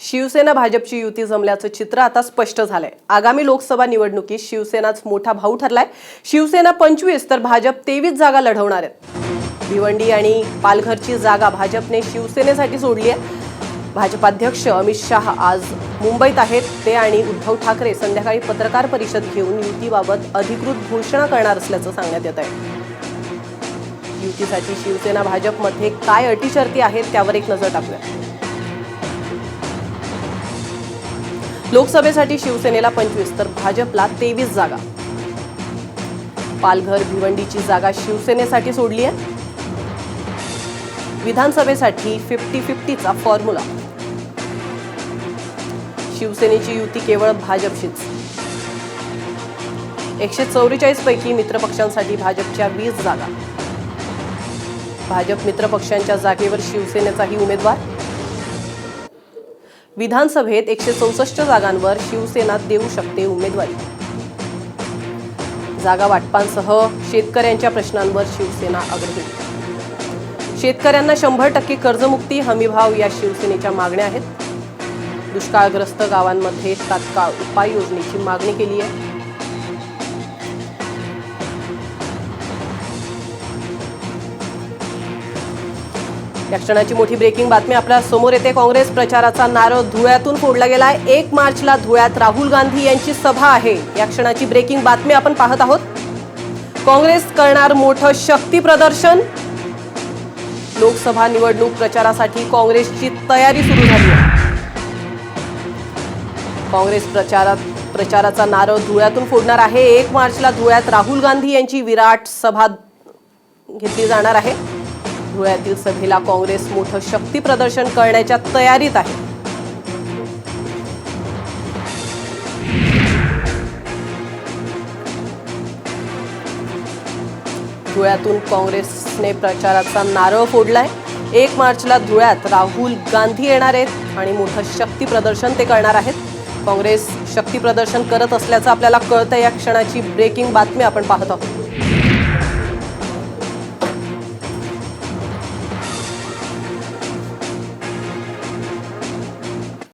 शिवसेना भाजपची युती जमल्याचं चित्र आता स्पष्ट झालंय. आगामी लोकसभा निवडणुकीत शिवसेनाच मोठा भाऊ ठरलाय. शिवसेना पंचवीस तर भाजप तेवीस जागा लढवणार आहेत. भिवंडी आणि पालघरची जागा भाजपने शिवसेनेसाठी सोडली आहे भाजपाध्यक्ष अमित शहा आज मुंबईत आहेत. ते आणि उद्धव ठाकरे संध्याकाळी पत्रकार परिषद घेऊन युतीबाबत अधिकृत घोषणा करणार असल्याचं सांगण्यात येत आहे युतीसाठी शिवसेना भाजपमध्ये काय अटीशर्ती आहेत त्यावर एक नजर टाकूया. लोकसभेसाठी शिवसेनेला पंचवीस तर भाजपला तेवीस जागा. पालघर भिवंडीची जागा शिवसेनेसाठी सोडली आहे विधानसभेसाठी फिफ्टी फिफ्टीचा फॉर्म्युला. शिवसेनेची युती केवळ भाजपशीच. एकशे चौवेचाळीस पैकी मित्रपक्षांसाठी भाजपच्या वीस जागा. भाजप मित्रपक्षांच्या जागेवर शिवसेनेचाही उमेदवार. विधानसभेत एकशे चौसष्ट जागांवर शिवसेना देऊ शकते उमेदवारी. जागा वाटपांसह शेतकऱ्यांच्या प्रश्नांवर शिवसेना आग्रही शेतकऱ्यांना शंभर टक्के कर्जमुक्ती हमीभाव या शिवसेनेच्या मागण्या आहेत. दुष्काळग्रस्त गावांमध्ये तात्काळ उपाययोजनेची मागणी केली आहे. या क्षणाची मोठी ब्रेकिंग बातमी आपल्यासमोर येते. काँग्रेस प्रचाराचा नारळ धुळ्यातून फोडला गेलाय. एक मार्चला धुळ्यात राहुल गांधी यांची सभा आहे. या क्षणाची ब्रेकिंग बातमी आपण पाहत आहोत. काँग्रेस करणार मोठं शक्ती प्रदर्शन. लोकसभा निवडणूक प्रचारासाठी काँग्रेसची तयारी सुरू झाली आहे. काँग्रेस प्रचारात प्रचाराचा नारळ धुळ्यातून फोडणार आहे. एक मार्चला धुळ्यात राहुल गांधी यांची विराट सभा घेतली जाणार आहे. धुळ्यातील सभेला काँग्रेस मोठं शक्ती प्रदर्शन करण्याच्या तयारीत आहे. धुळ्यातून काँग्रेसने प्रचाराचा नारळ फोडलाय. एक मार्चला धुळ्यात राहुल गांधी येणार आहेत आणि मोठं शक्ती प्रदर्शन ते करणार आहेत. काँग्रेस शक्ती प्रदर्शन करत असल्याचं आपल्याला कळतं या क्षणाची ब्रेकिंग बातमी आपण पाहत आहोत.